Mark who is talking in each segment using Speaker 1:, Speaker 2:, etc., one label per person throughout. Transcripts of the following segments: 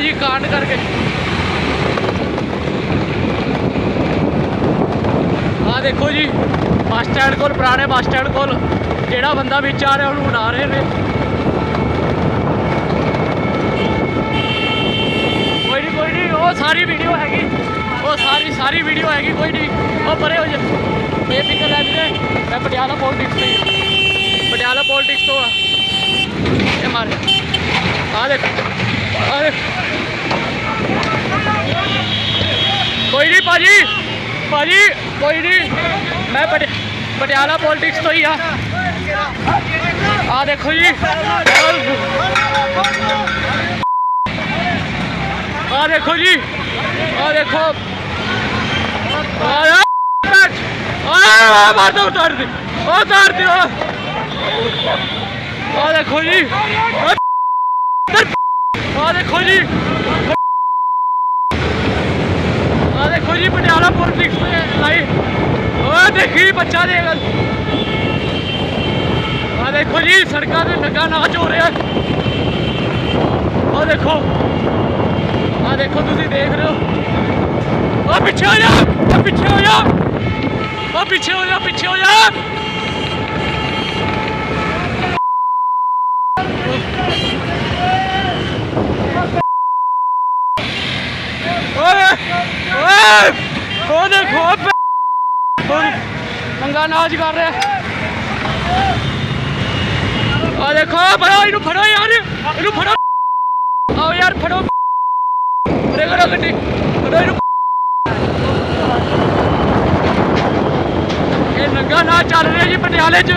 Speaker 1: ਜੀ ਕਾਂਡ ਕਰਕੇ ਆ ਦੇਖੋ ਜੀ ਬੱਸ ਸਟੈਂਡ ਕੋਲ ਪੁਰਾਣੇ ਬੱਸ ਸਟੈਂਡ ਕੋਲ ਜਿਹੜਾ ਬੰਦਾ ਵਿੱਚ ਆ ਰਿਹਾ ਉਹਨੂੰ ਉਡਾ ਰਹੇ ਨੇ ਕੋਈ ਨਹੀਂ ਕੋਈ ਨਹੀਂ ਉਹ ਸਾਰੀ ਵੀਡੀਓ ਹੈਗੀ ਉਹ ਸਾਰੀ ਸਾਰੀ ਵੀਡੀਓ ਹੈਗੀ ਕੋਈ ਨਹੀਂ ਉਹ ਪਰੇ ਹੋ ਜਾ ਇਹ ਫਿਕਰ ਲੈ ਵੀਰੇ ਮੈਂ ਪਟਿਆਲਾ ਪੋਲਿਟਿਕਸ ਤੋਂ ਹੀ ਹਾਂ। ਪਟਿਆਲਾ ਪੋਲਿਟਿਕਸ ਤੋਂ ਆ ਇਹ ਮਾਰੇ ਆ ਦੇਖ ਆ ਦੇਖ ਕੋਈ ਨਹੀਂ ਭਾਜੀ ਭਾਜੀ ਕੋਈ ਨਹੀਂ ਮੈਂ ਪਟਿ- ਪਟਿਆਲਾ ਪੋਲਿਟਿਕਸ ਤੋਂ ਹੀ ਆ ਆ ਦੇਖੋ ਜੀ ਆ ਦੇਖੋ ਜੀ ਆ ਦੇਖੋ ਆ ਆ ਮਾਰ ਦੋ ਉਤਾਰ ਦੇ ਉਹ ਉਤਾਰ ਦੇ ਆ ਦੇਖੋ ਜੀ। ਆ ਦੇਖੋ ਜੀ, ਪਟਿਆਲਾ ਪੋਲਿਟਿਕਸ ਤੇ ਲਾਈ। ਓ ਦੇਖੀ ਬੱਚਾ ਦੇ ਆ ਦੇਖੋ ਜੀ, ਸੜਕਾਂ ਤੇ ਨੰਗਾ ਨਾਚ ਹੋ ਰਿਹਾ ਆ ਦੇਖੋ। ਆ ਦੇਖੋ, ਤੁਸੀਂ ਦੇਖ ਰਹੇ ਹੋ। ਆ ਪਿੱਛੇ ਹੋ ਜਾ ਪਿੱਛੇ ਹੋ ਜਾ। ਆ ਪਿੱਛੇ ਹੋ ਜਾ, ਪਿੱਛੇ ਹੋ ਜਾ ਓਏ ਓਏ ਉਹ ਦੇਖੋ ਉਹ ਨੰਗਾ ਨਾਚ ਕਰ ਰਿਹਾ। ਆ ਦੇਖੋ ਫੜੋ ਇਹਨੂੰ ਫੜੋ ਯਾਰ। ਇਹਨੂੰ ਫੜੋ। ਆਓ ਯਾਰ, ਫੜੋ। ਉਰੇ ਕਰੋ ਗੱਡੀ। ਫੜੋ ਇਹਨੂੰ। ਇਹ ਨੰਗਾ ਨਾਚ ਚੱਲ ਰਿਹਾ ਜੀ ਪਟਿਆਲੇ 'ਚ।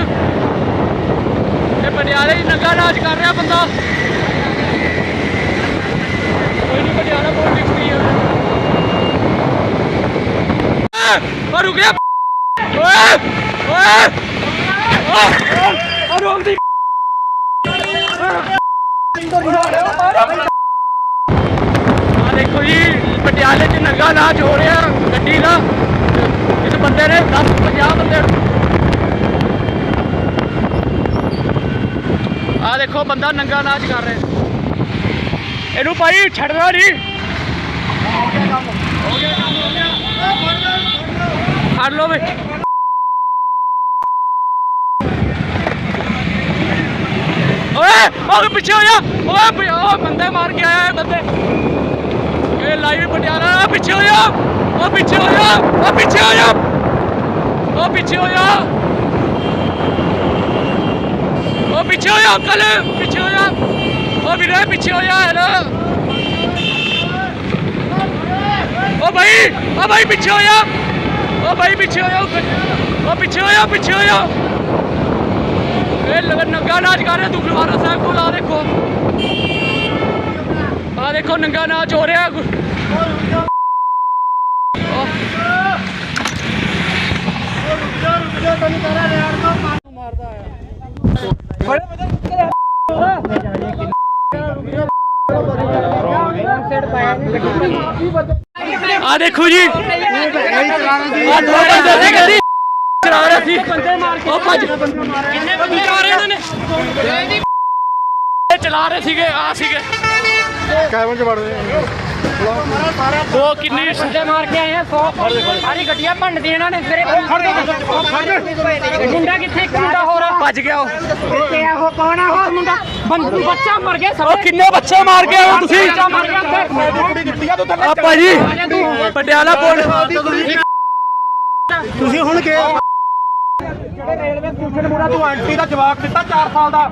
Speaker 1: ਇਹ ਪਟਿਆਲੇ 'ਚ ਨੰਗਾ ਨਾਚ ਕਰ ਰਿਹਾ ਬੰਦਾ। ਕੋਈ ਨਹੀਂ ਪਟਿਆਲਾ ਪੋਲਿਟਿਕਸ ਨਹੀਂ ਹੈ ਆ ਰੁਕ ਗਿਆ ਓਏ ਓਏ ਆ ਦੀ ਆ ਦੇਖੋ ਜੀ, ਪਟਿਆਲੇ 'ਚ ਨੰਗਾ ਨਾਚ ਹੋ ਰਿਹਾ, ਗੱਡੀ ਦਾ। ਇਸ ਬੰਦੇ ਨੇ 10 50 ਬੰਦੇ ਆ ਦੇਖੋ, ਬੰਦਾ ਨੰਗਾ ਨਾਚ ਕਰ ਰਿਹਾ। ਇਹਨੂੰ ਭਾਈ ਛੱਡਣਾ ਨਹੀਂ। ਫੜ ਲਓ ਵੇ। ਓਏ ਓਏ ਪਿੱਛੇ ਹੋ ਜਾ। ਓਏ, ਪਿ- ਬੰਦੇ ਮਾਰ ਕੇ ਆਇਆ ਬੰਦੇ। ਇਹ ਲਾਈਵ ਪਟਿਆਲਾ ਪਿੱਛੇ ਹੋ ਜਾ। ਓ ਪਿੱਛੇ ਹੋ ਜਾ। ਓ ਪਿੱਛੇ ਹੋ ਜਾ। ਓ ਪਿੱਛੇ ਹੋ ਜਾ। ਓ ਪਿੱਛੇ ਹੋ ਜਾ ਕੱਲ ਪਿੱਛੇ ਹੋ ਜਾ। ਓ ਵੀਰੇ, ਪਿੱਛੇ ਹੋ ਜਾ ਹੈਲੋ ਓ ਭਾਈ ਓ ਭਾਈ ਪਿੱਛੇ ਹੋ ਜਾ। ਓ ਭਾਈ ਪਿੱਛੇ ਹੋ ਜਾ ਓ ਪਿੱਛੇ ਹੋ ਜਾ ਪਿੱਛੇ ਹੋ ਜਾ ਇਹ ਲਗਨ ਨੰਗਾ ਨਾਚ ਕਰ ਰਿਹਾ ਦੁਖਨਿਵਾਰਨ ਸਾਹਿਬ ਕੋਲ ਆ ਦੇਖੋ। ਆ ਦੇਖੋ, ਨੰਗਾ ਨਾਚ ਹੋ ਰਿਹਾ। ਗੁ- ਉਹ ਆ ਦੇਖੋ ਜੀ। ਆ ਦੋ ਬੰਦੇ ਸੀ ਗੱਡੀ ਚਲਾ ਰਹੇ ਸੀ। ਉਹ ਭੱਜ ਕਿੰਨੇ ਬੰਦੇ ਚਲਾ ਰਹੇ ਉਹਨਾਂ ਨੇ ਚਲਾ ਰਹੇ ਸੀਗੇ, ਆ ਸੀਗੇ।
Speaker 2: ਕੈਬਨ ਚ ਵੜਦੇ
Speaker 1: ਉਹ ਕਿੰਨੀ
Speaker 3: ਬੰਦੇ ਮਾਰ ਕੇ ਆਏ ਆ 100 ਸਾਰੀ ਗੱਡੀਆਂ ਭੰਨਦੀ ਇਹਨਾਂ ਨੇ ਮੇਰੇ ਮੁੰਡਾ ਕਿੱਥੇ ਇੱਕ ਮੁੰਡਾ ਹੋਰ ਆ।
Speaker 1: ਭੱਜ ਗਿਆ ਉਹ।
Speaker 3: ਕਿੱਥੇ ਆ ਉਹ ਕੌਣ ਆ ਉਹ ਮੁੰਡਾ? ਬੰਦੂ ਬੱਚਾ ਮਰ ਗਿਆ
Speaker 1: ਉਹ ਕਿੰਨੇ ਬੱਚੇ ਮਾਰ ਕੇ ਆਏ ਹੋ ਤੁਸੀਂ
Speaker 3: ਮਰ
Speaker 1: ਆ ਭਾਜੀ ਪਟਿਆਲਾ ਪੁਲ
Speaker 2: ਤੁਸੀਂ ਹੁਣ ਕੇ ਜਿਹੜੇ ਰੇਲਵੇ ਸਟੇਸ਼ਨ ਮੁੰਡਾ ਤੂੰ ਆਂਟੀ ਦਾ ਜਵਾਬ ਦਿੱਤਾ 4 ਸਾਲ ਦਾ।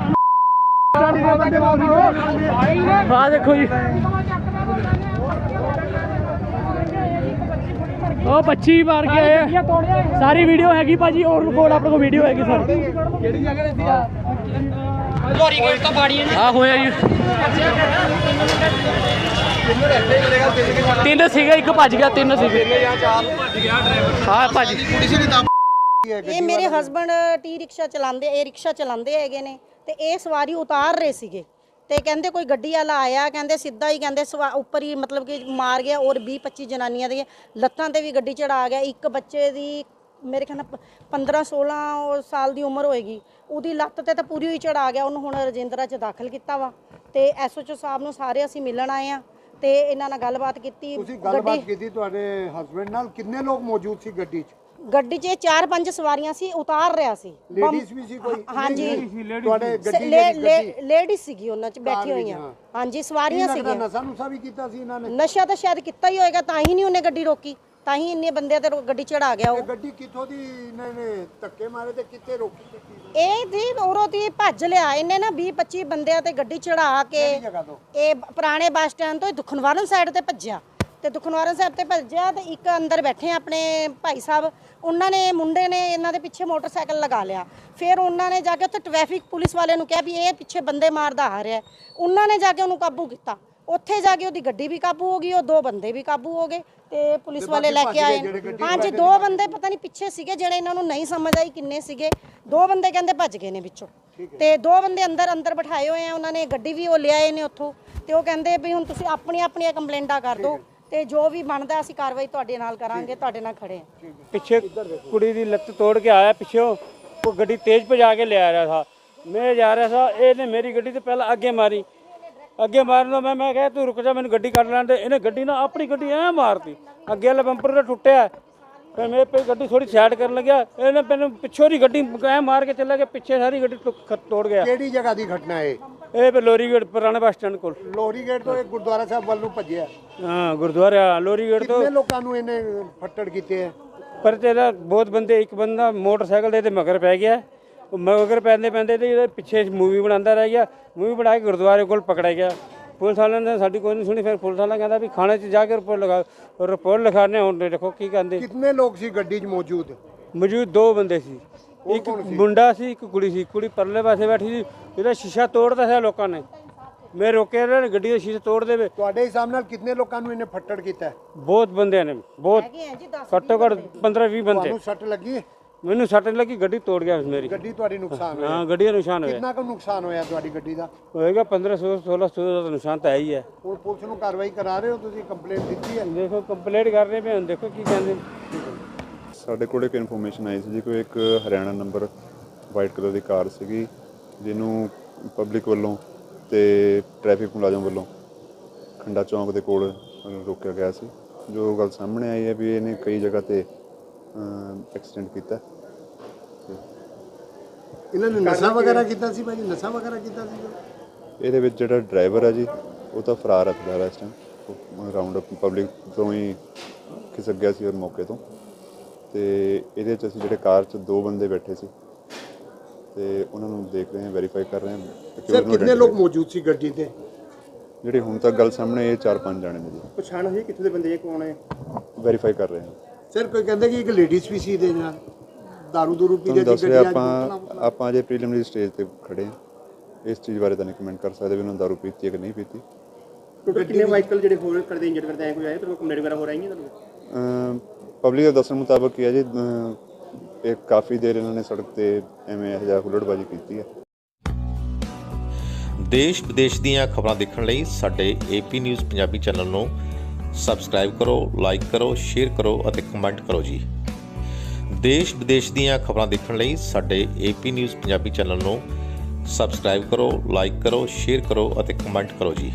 Speaker 1: ਆ ਦੇਖੋ ਜੀ। ਉਹ ਬੱਚੀ ਮਾਰ ਕੇ ਆਏ ਆ। ਸਾਰੀ ਵੀਡੀਓ ਹੈਗੀ ਭਾਜੀ ਔਰ ਰਿਕਾਰਡ ਆਪਣੇ ਕੋਲ ਵੀਡੀਓ ਹੈਗੀ ਸਾਰੀ।
Speaker 3: ਲੋਰੀ ਗੇਟ ਤੋਂ ਬਾੜੀ
Speaker 1: ਆ ਹੋਇਆ ਜੀ। ਤਿੰਨ ਸੀਗੇ ਇੱਕ ਭੱਜ ਗਿਆ ਤਿੰਨ ਸੀਗੇ। ਹਾਂ ਭੱਜ
Speaker 4: ਇਹ ਮੇਰੇ ਹਸਬੰਡ ਟੀ ਰਿਕਸ਼ਾ ਚਲਾਉਂਦੇ ਇਹ ਰਿਕਸ਼ਾ ਚਲਾਉਂਦੇ ਹੈਗੇ ਨੇ ਤੇ ਇਹ ਸਵਾਰੀ ਉਤਾਰ ਰਹੇ ਸੀਗੇ। ਤੇ ਕਹਿੰਦੇ ਕੋਈ ਗੱਡੀ ਵਾਲਾ ਆਇਆ ਕਹਿੰਦੇ ਸਿੱਧਾ ਹੀ ਕਹਿੰਦੇ ਉੱਪਰ ਹੀ ਮਤਲਬ ਕਿ ਮਾਰ ਗਿਆ ਔਰ 20 25 ਜਨਾਨੀਆਂ ਦੀਆਂ ਲੱਤਾਂ ਤੇ ਵੀ ਗੱਡੀ ਚੜਾ ਗਿਆ। ਇੱਕ ਬੱਚੇ ਦੀ ਮੇਰੇ ਖਿਆਲ ਨਾਲ 15 16 ਸਾਲ ਦੀ ਉਮਰ ਹੋਏਗੀ ਉਹਦੀ ਲੱਤ ਤੇ ਤਾਂ ਪੂਰੀ ਹੀ ਚੜਾ ਗਿਆ ਉਹਨੂੰ ਹੁਣ ਰਜਿੰਦਰਾ ਚ ਦਾਖਲ ਕੀਤਾ ਵਾ। ਤੇ ਐਸਓਚਓ ਸਾਹਿਬ ਨੂੰ ਸਾਰੇ ਅਸੀਂ ਮਿਲਣ ਆਏ ਆ ਤੇ ਇਹਨਾਂ ਨਾਲ ਗੱਲਬਾਤ ਕੀਤੀ
Speaker 5: ਤੁਸੀਂ ਗੱਲਬਾਤ ਕੀਤੀ ਤੁਹਾਡੇ ਹਸਬੰਡ ਨਾਲ ਕਿੰਨੇ ਲੋਕ ਮੌਜੂਦ ਸੀ ਗੱਡੀ 'ਚ?
Speaker 4: ਗੱਡੀ 'ਚ ਚਾਰ ਪੰਜ ਸਵਾਰੀਆਂ ਸੀ ਉਤਾਰ ਰਿਆ ਸੀ।
Speaker 5: ਲੇਡੀਜ਼ ਵੀ ਸੀ ਕੋਈ?
Speaker 4: ਹਾਂਜੀ।
Speaker 5: ਤੁਹਾਡੇ ਗੱਡੀ ਜਿਹੜੀ ਗੱਡੀ।
Speaker 4: ਲੇਡੀ ਸੀਗੀ ਉਹਨਾਂ 'ਚ ਬੈਠੀ ਹੋਈਆਂ। ਹਾਂਜੀ ਸਵਾਰੀਆਂ ਸੀਗੀਆਂ।
Speaker 5: ਨਸ਼ਾ ਨੁਸ਼ਾ ਵੀ ਕੀਤਾ ਸੀ ਇਹਨਾਂ ਨੇ।
Speaker 4: ਨਸ਼ਾ ਤਾਂ ਸ਼ਾਇਦ ਕੀਤਾ ਹੀ ਹੋਏਗਾ ਤਾਂ ਹੀ ਨਹੀਂ ਉਹਨੇ ਗੱਡੀ ਰੋਕੀ ਤਾਂ ਹੀ ਇੰਨੇ ਬੰਦਿਆਂ ਤੇ ਗੱਡੀ ਚੜਾ ਗਿਆ
Speaker 5: ਇਹ
Speaker 4: ਉਹ
Speaker 5: ਗੱਡੀ ਕਿੱਥੋਂ ਦੀ ਇਹਨਾਂ ਨੇ ਧੱਕੇ ਮਾਰੇ ਤੇ ਕਿੱਥੇ ਰੋਕੀ
Speaker 4: ਇਹ ਦੀ ਉਰੋਂ ਦੀ ਭੱਜ ਲਿਆ ਇਹਨੇ ਨਾ 20 25 ਬੰਦਿਆਂ ਤੇ ਗੱਡੀ ਚੜਾ ਕੇ ਇਹ ਪੁਰਾਣੇ ਬੱਸ ਸਟੈਂਡ ਤੋਂ ਦੁਖਨਵਾਰਨ ਸਾਈਡ ਤੇ ਭੱਜਿਆ। ਤੇ ਦੁਖਨਵਾਰਨ ਸਾਹਿਬ ਤੇ ਭੱਜਿਆ ਤੇ ਇੱਕ ਅੰਦਰ ਬੈਠੇ ਆਪਣੇ ਭਾਈ ਸਾਹਿਬ। ਉਹਨਾਂ ਨੇ ਮੁੰਡੇ ਨੇ ਇਹਨਾਂ ਦੇ ਪਿੱਛੇ ਮੋਟਰਸਾਈਕਲ ਲਗਾ ਲਿਆ। ਫਿਰ ਉਹਨਾਂ ਨੇ ਜਾ ਕੇ ਉੱਥੇ ਟ੍ਰੈਫਿਕ ਪੁਲਿਸ ਵਾਲਿਆਂ ਨੂੰ ਕਿਹਾ ਵੀ ਇਹ ਪਿੱਛੇ ਬੰਦੇ ਮਾਰਦਾ ਆ ਰਿਹਾ। ਉਹਨਾਂ ਨੇ ਜਾ ਕੇ ਉਹਨੂੰ ਕਾਬੂ ਕੀਤਾ। ਉੱਥੇ ਜਾ ਕੇ ਉਹਦੀ ਗੱਡੀ ਵੀ ਕਾਬੂ ਹੋ ਗਈ ਉਹ ਦੋ ਬੰਦੇ ਵੀ ਕਾਬੂ ਹੋ ਗਏ ਤੇ ਪੁਲਿਸ ਵਾਲੇ ਲੈ ਕੇ ਆਏ। ਹਾਂਜੀ ਦੋ ਬੰਦੇ ਪਤਾ ਨਹੀਂ ਪਿੱਛੇ ਸੀਗੇ ਜਿਹੜੇ ਇਹਨਾਂ ਨੂੰ ਨਹੀਂ ਸਮਝ ਆਈ ਕਿੰਨੇ ਸੀਗੇ। ਦੋ ਬੰਦੇ ਕਹਿੰਦੇ ਭੱਜ ਗਏ ਨੇ ਵਿੱਚੋਂ। ਤੇ ਦੋ ਬੰਦੇ ਅੰਦਰ ਅੰਦਰ ਬਿਠਾਏ ਹੋਏ ਆ ਉਹਨਾਂ ਨੇ ਗੱਡੀ ਵੀ ਉਹ ਲਿਆਏ ਨੇ ਉੱਥੋਂ। ਤੇ ਉਹ ਕਹਿੰਦੇ ਵੀ ਹੁਣ ਤੁਸੀਂ ਆਪਣੀਆਂ ਆਪਣੀਆਂ ਕੰਪਲੇਂਟਾਂ ਕਰ ਦਿਓ। ਤੇ ਜੋ ਵੀ ਬਣਦਾ ਅਸੀਂ ਕਾਰਵਾਈ ਤੁਹਾਡੇ ਨਾਲ ਕਰਾਂਗੇ ਤੁਹਾਡੇ ਨਾਲ ਖੜੇ ਹਾਂ।
Speaker 3: ਪਿੱਛੇ ਕੁੜੀ ਦੀ ਲੱਤ ਤੋੜ ਕੇ ਆਇਆ ਪਿੱਛੋਂ ਉਹ ਗੱਡੀ ਤੇਜ਼ ਭਜਾ ਕੇ ਲਿਆ ਰਿਹਾ ਸੀ ਮੈਂ ਜਾ ਰਿਹਾ ਸੀ ਇਹਨੇ ਮੇਰੀ ਗੱਡੀ ਤੇ ਪਹਿਲਾਂ ਅੱਗੇ ਮਾਰੀ। ਅੱਗੇ ਮਾਰਨ ਤੋਂ ਮੈਂ ਮੈਂ ਕਿਹਾ ਤੂੰ ਰੁਕ ਜਾ ਮੈਨੂੰ ਗੱਡੀ ਕੱਢ ਲੈਣ ਦੇ। ਇਹਨੇ ਗੱਡੀ ਨਾ ਆਪਣੀ ਗੱਡੀ ਐ ਮਾਰਤੀ। ਅੱਗੇ ਵਾਲਾ ਬੰਪਰ ਤਾਂ ਟੁੱਟਿਆ। ਫਿਰ ਮੇਰੇ ਪੇ ਗੱਡੀ ਥੋੜੀ ਸਾਈਡ ਕਰਨ ਲੱਗਿਆ। ਇਹਨੇ ਮੈਨੂੰ ਪਿੱਛੋਂ ਦੀ ਗੱਡੀ ਐ ਮਾਰ ਕੇ ਚੱਲਾ ਗਿਆ ਪਿੱਛੇ ਸਾਰੀ ਗੱਡੀ ਤੋੜ ਗਿਆ।
Speaker 5: ਕਿਹੜੀ ਜਗ੍ਹਾ ਦੀ ਘਟਨਾ ਹੈ
Speaker 3: ਇਹ ਪੇ ਲੋਰੀਗੜ ਪੁਰਾਣੇ ਬੱਸ ਸਟੈਂਡ ਕੋਲ।
Speaker 5: ਲੋਰੀ ਗੇਟ ਤੋਂ ਇਹ ਗੁਰਦੁਆਰਾ ਸਾਹਿਬ ਵੱਲ ਨੂੰ ਭੱਜਿਆ।
Speaker 3: ਹਾਂ ਗੁਰਦੁਆਰਾ ਲੋਰੀਗੜ ਤੋਂ
Speaker 5: ਕਿੰਨੇ ਲੋਕਾਂ ਨੂੰ ਇਹਨੇ ਫੱਟੜ ਕੀਤੇ ਹੈ
Speaker 3: ਪਰ ਤੇਰਾ ਬਹੁਤ ਬੰਦੇ ਇੱਕ ਬੰਦਾ ਮੋਟਰਸਾਈਕਲ ਦੇ ਤੇ ਮਗਰ ਪੈ ਗਿਆ। ਉਹ ਮਗਰ ਪੈਂਦੇ ਪੈਂਦੇ ਤੇ ਇਹਦੇ ਪਿੱਛੇ ਮੂਵੀ ਬਣਾਉਂਦਾ ਰਹਿ ਗਿਆ। ਮੂਵੀ ਬਣਾ ਕੇ ਗੁਰਦੁਆਰੇ ਕੋਲ ਪਕੜਿਆ ਗਿਆ। ਪੁਲਿਸ ਵਾਲਿਆਂ ਨੇ ਸਾਡੀ ਕੋਈ ਨਹੀਂ ਸੁਣੀ ਫਿਰ ਪੁਲਿਸ ਵਾਲਾ ਕਹਿੰਦਾ ਵੀ ਖਾਣੇ 'ਚ ਜਾ ਕੇ ਰਿਪੋਰਟ ਲਗਾ ਰਿਪੋਰਟ ਲਿਖਾਣੇ ਹੁਣ ਦੇਖੋ ਕੀ ਕਹਿੰਦੇ।
Speaker 5: ਕਿੰਨੇ ਲੋਕ ਸੀ ਗੱਡੀ 'ਚ ਮੌਜੂਦ?
Speaker 3: ਮੌਜੂਦ ਦੋ ਬੰਦੇ ਸੀ। ਇੱਕ ਮੁੰਡਾ ਸੀ ਇੱਕ ਕੁੜੀ ਸੀ। ਕੁੜੀ ਪਰਲੇ ਪਾਸੇ ਬੈਠੀ ਸੀ। ਇਹਦਾ ਸ਼ੀਸ਼ਾ ਤੋੜਦਾ ਸੀ ਲੋਕਾਂ ਨੇ। ਮੈਂ ਰੋਕਿਆ ਇਹਨਾਂ ਨੇ ਗੱਡੀ ਦਾ ਸ਼ੀਸ਼ਾ ਤੋੜ ਦੇਵੇ।
Speaker 5: ਤੁਹਾਡੇ ਹਿਸਾਬ ਨਾਲ ਕਿੰਨੇ ਲੋਕਾਂ ਨੂੰ ਇਹਨੇ ਫੱਟੜ ਕੀਤਾ? ਹੈ?
Speaker 3: ਬਹੁਤ ਬੰਦਿਆਂ ਨੇ। ਬਹੁਤ
Speaker 4: ਹੈਗੇ ਆ ਜੀ 10
Speaker 3: ਘੱਟੋ ਘੱਟ 15 20 ਬੰਦੇ।
Speaker 5: ਤੁਹਾਨੂੰ ਸੱਟ ਲੱਗੀ? ਹੈ?
Speaker 3: ਮੈਨੂੰ ਸੱਟ ਨਹੀਂ ਲੱਗੀ ਗੱਡੀ ਤੋੜ ਗਿਆ ਮੇਰੀ।
Speaker 5: ਗੱਡੀ ਤੁਹਾਡੀ ਨੁਕਸਾਨ ਹੋਇਆ।
Speaker 3: ਹਾਂ ਗੱਡੀ ਦਾ ਨਿਸ਼ਾਨ ਹੋਇਆ।
Speaker 5: ਕਿੰਨਾ ਕੁ ਨੁਕਸਾਨ ਹੋਇਆ ਤੁਹਾਡੀ ਗੱਡੀ ਦਾ?
Speaker 3: ਹੋਏਗਾ 1500 1600 ਦਾ ਤਾਂ ਨਿਸ਼ਾਨ ਤਾਂ ਹੈ ਹੀ ਹੈ।
Speaker 5: ਹੁਣ ਪੁਲਿਸ ਨੂੰ ਕਾਰਵਾਈ ਕਰਾ ਰਹੇ ਹੋ ਤੁਸੀਂ? ਕੰਪਲੇਂਟ ਦਿੱਤੀ ਹੈ?
Speaker 3: ਦੇਖੋ ਕੰਪਲੀਟ ਕਰ ਰਹੇ ਪਏ ਹੁਣ ਦੇਖੋ ਕੀ ਕਹਿੰਦੇ
Speaker 6: ਸਾਡੇ ਕੋਲ ਇੱਕ ਇਨਫੋਰਮੇਸ਼ਨ ਆਈ ਸੀ ਜੀ ਕੋਈ ਇੱਕ ਹਰਿਆਣਾ ਨੰਬਰ ਵਾਈਟ ਕਲਰ ਦੀ ਕਾਰ ਸੀਗੀ ਜਿਹਨੂੰ ਪਬਲਿਕ ਵੱਲੋਂ ਤੇ ਟ੍ਰੈਫਿਕ ਮੁਲਾਜ਼ਮ ਵੱਲੋਂ ਖੰਡਾ ਚੌਂਕ ਦੇ ਕੋਲ ਰੋਕਿਆ ਗਿਆ ਸੀ। ਜੋ ਗੱਲ ਸਾਹਮਣੇ ਆਈ ਹੈ ਵੀ ਇਹਨੇ ਕਈ ਜਗ੍ਹਾ ਤੇ ਐਕਸੀਡੈਂਟ ਕੀਤਾ।
Speaker 5: ਇਹਨਾਂ ਨੇ ਨਸ਼ਾ ਵਗੈਰਾ ਕੀਤਾ ਸੀ ਭਾਜੀ? ਨਸ਼ਾ ਵਗੈਰਾ ਕੀਤਾ ਸੀ ਜੋ?
Speaker 6: ਇਹਦੇ ਵਿੱਚ ਜਿਹੜਾ ਡਰਾਈਵਰ ਹੈ ਜੀ ਉਹ ਤਾਂ ਫਰਾਰ ਹੈ ਫਿਲਹਾਲ ਇਸ ਟਾਈਮ ਰਾਉਂਡ ਅਪ ਪਬਲਿਕ ਤੋਂ ਹੀ ਖਿਸਕ ਗਿਆ ਸੀ ਉਹ ਮੌਕੇ ਤੋਂ। ਤੇ ਇਹਦੇ ਚ ਅਸੀਂ ਜਿਹੜੇ ਕਾਰ 'ਚ ਦੋ ਬੰਦੇ ਬੈਠੇ ਸੀ ਤੇ ਉਹਨਾਂ ਨੂੰ ਦੇਖ ਰਹੇ ਹਾਂ ਵੈਰੀਫਾਈ ਕਰ ਰਹੇ ਹਾਂ ਕਿ
Speaker 5: ਸਰ ਕਿੰਨੇ ਲੋਕ ਮੌਜੂਦ ਸੀ ਗੱਡੀ ਤੇ?
Speaker 6: ਜਿਹੜੇ ਹੁਣ ਤੱਕ ਗੱਲ ਸਾਹਮਣੇ ਇਹ ਚਾਰ ਪੰਜ ਜਾਣੇ ਨੇ ਜੀ।
Speaker 2: ਪਛਾਣ ਹੋਈ ਕਿੱਥੇ ਦੇ ਬੰਦੇ ਇਹ ਕੌਣ ਹੈ?
Speaker 6: ਵੈਰੀਫਾਈ ਕਰ ਰਹੇ ਹਾਂ।
Speaker 5: ਸਰ ਕੋਈ ਕਹਿੰਦੇ ਕਿ ਇੱਕ ਲੇਡੀਜ਼ ਵੀ ਸੀ ਦੇ ਨਾਲ? ਦਾਰੂ ਦੂਰੂ ਪੀ
Speaker 6: ਤੁਹਾਨੂੰ
Speaker 5: ਰਹੀ
Speaker 6: ਦੱਸ ਰਿਹਾ ਆਪਾਂ ਆਪਾਂ ਅਜੇ ਪ੍ਰੀਲਿਮਿਨਰੀ ਸਟੇਜ ਤੇ ਖੜੇ ਹਾਂ। ਇਸ ਚੀਜ਼ ਬਾਰੇ ਤਾਂ ਨਹੀਂ ਕਮੈਂਟ ਕਰ ਸਕਦੇ ਵੀ ਉਹਨਾਂ ਦਾਰੂ ਪੀਤੀ ਹੈ ਕਿ ਨਹੀਂ ਪੀਤੀ।
Speaker 2: ਟੋਟਲ ਕਿੰਨੇ ਵਾਹੀਕਲ ਜਿਹੜੇ ਹੋਰ ਕਰਦੇ ਇੰਜਰ ਕਰਦੇ ਆਏ ਕੋਈ ਆਏ ਤੇ ਕੋਈ ਕੰਪਲੇਂਟ ਵਗੈਰਾ ਹੋ ਰਹੀ ਹੈ ਤੁਹਾਨੂੰ
Speaker 6: ਪਬਲਿਕ ਦੇ ਦੱਸਣ ਮੁਤਾਬਕ ਕੀ ਹੈ ਜੀ ਇਹ ਕਾਫੀ ਦੇਰ ਇਹਨਾਂ ਨੇ ਸੜਕ ਤੇ ਐਵੇਂ ਇਹ ਜਿਹਾ ਹੁੱਲੜਬਾਜੀ ਕੀਤੀ ਹੈ
Speaker 7: ਦੇਸ਼ ਵਿਦੇਸ਼ ਦੀਆਂ ਖਬਰਾਂ ਦੇਖਣ ਲਈ ਸਾਡੇ ਏਪੀ ਨਿਊਜ਼ ਪੰਜਾਬੀ ਚੈਨਲ ਨੂੰ ਸਬਸਕ੍ਰਾਈਬ ਕਰੋ, ਲਾਈਕ ਕਰੋ, ਸ਼ੇਅਰ ਕਰੋ ਅਤੇ ਕਮੈਂਟ ਕਰੋ ਜੀ। ਦੇਸ਼ ਵਿਦੇਸ਼ ਦੀਆਂ ਖਬਰਾਂ ਦੇਖਣ ਲਈ ਸਾਡੇ ਏਪੀ ਨਿਊਜ਼ ਪੰਜਾਬੀ ਚੈਨਲ ਨੂੰ ਸਬਸਕ੍ਰਾਈਬ ਕਰੋ, ਲਾਈਕ ਕਰੋ, ਸ਼ੇਅਰ ਕਰੋ ਅਤੇ ਕਮੈਂਟ ਕਰੋ ਜੀ।